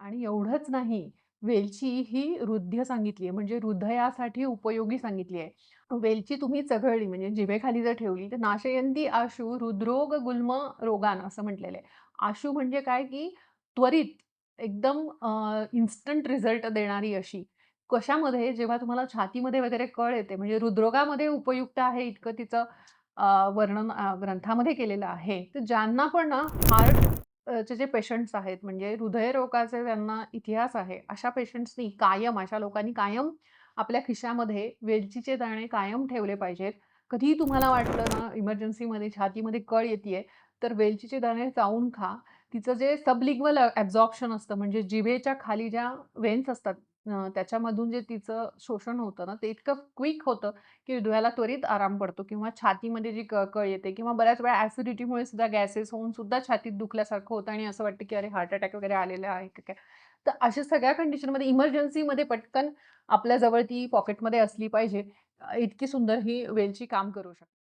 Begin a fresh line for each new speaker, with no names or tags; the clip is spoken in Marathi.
आणि एवढंच नाही, वेलची ही रुध्य सांगितली आहे, म्हणजे हृदयासाठी उपयोगी सांगितली आहे. वेलची तुम्ही चघळली म्हणजे जिभेखाली जर ठेवली, तर नाशयंती आशू हृदरोग गुल्म रोगान असं म्हटलेलं आहे. आशू म्हणजे काय, की त्वरित एकदम इन्स्टंट रिझल्ट देणारी अशी. कशामध्ये? जेव्हा तुम्हाला छातीमध्ये वगैरे कळ येते, म्हणजे हृदरोगामध्ये उपयुक्त आहे इतकं तिचं वर्णन ग्रंथामध्ये केलेलं आहे. तर ज्यांना पण ना हार्ट चे जे पेशंट्स आहेत, म्हणजे हृदयरोगाचे त्यांना इतिहास आहे, अशा पेशंट्सनी कायम अशा लोकांनी कायम आपल्या खिशामध्ये वेलचीचे दाणे कायम ठेवले पाहिजेत. कधीही तुम्हाला वाटलं ना इमर्जन्सीमध्ये छातीमध्ये कळ येते तर वेलचीचे दाणे चावून खा. तिचं जे सबलिग्वल ॲब्झॉर्प्शन असतं, म्हणजे जिभेच्या खाली ज्या वेन्स असतात त्याच्यामधून जे तिचं शोषण होतं ना, ते इतकं क्विक होतं, की हृदयाला त्वरित आराम पडतो किंवा छातीमध्ये जी कळ-कळ येते किंवा बऱ्याच वेळा ॲसिडिटीमुळे सुद्धा गॅसेस होऊन सुद्धा छातीत दुखल्यासारखं होतं आणि असं वाटतं, की अरे हार्ट अटॅक वगैरे आलेला आहे का काय? तर अशा सगळ्या कंडिशनमध्ये इमर्जन्सीमध्ये पटकन आपल्याजवळ ती पॉकेटमध्ये असली पाहिजे. इतकी सुंदर ही वेलची काम करू शकते.